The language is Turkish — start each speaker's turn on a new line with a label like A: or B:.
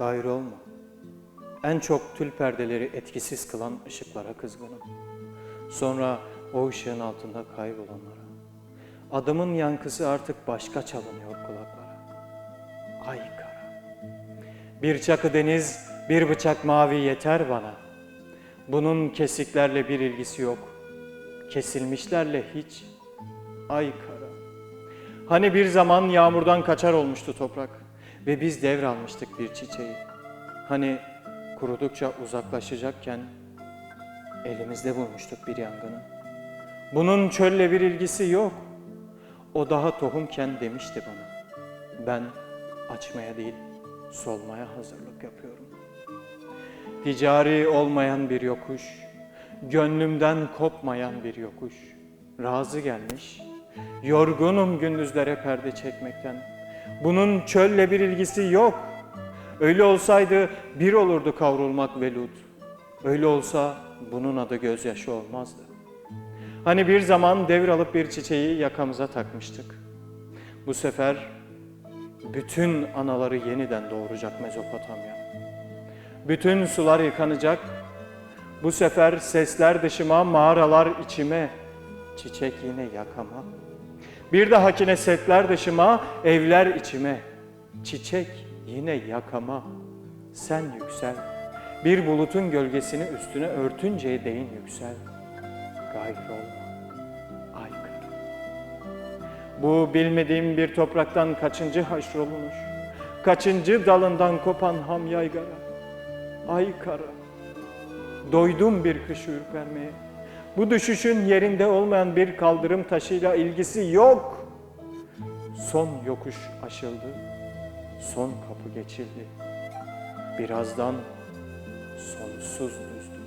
A: Gayrı olma. En çok tül perdeleri etkisiz kılan ışıklara kızgınım. Sonra o ışığın altında kaybolanlara. Adımın yankısı artık başka çalınıyor kulaklara. Ay kara. Bir çakı deniz, bir bıçak mavi yeter bana. Bunun kesiklerle bir ilgisi yok. Kesilmişlerle hiç. Ay kara. Hani bir zaman yağmurdan kaçar olmuştu toprak ve biz devralmıştık bir çiçeği. Hani kurudukça uzaklaşacakken elimizde bulmuştuk bir yangını. Bunun çölle bir ilgisi yok. O daha tohumken demişti bana. Ben açmaya değil, solmaya hazırlık yapıyorum. Ticari olmayan bir yokuş, gönlümden kopmayan bir yokuş. Razı gelmiş, yorgunum gündüzlere perde çekmekten. Bunun çölle bir ilgisi yok. Öyle olsaydı bir olurdu kavrulmak velut. Öyle olsa bunun adı gözyaşı olmazdı. Hani bir zaman devralıp bir çiçeği yakamıza takmıştık. Bu sefer bütün anaları yeniden doğuracak Mezopotamya. Bütün sular yıkanacak. Bu sefer sesler dışıma, mağaralar içime, çiçek yine yakama. Bir dahakine setler dışıma, evler içime, çiçek yine yakama. Sen yüksel, bir bulutun gölgesini üstüne örtünceye değin yüksel. Gayrı olma, aykırı. Bu bilmediğim bir topraktan kaçıncı haşrolunuş, kaçıncı dalından kopan ham yaygara. Ay doydum bir kış ürpermeye. Bu düşüşün yerinde olmayan bir kaldırım taşıyla ilgisi yok. Son yokuş aşıldı, son kapı geçildi. Birazdan sonsuz düzlük.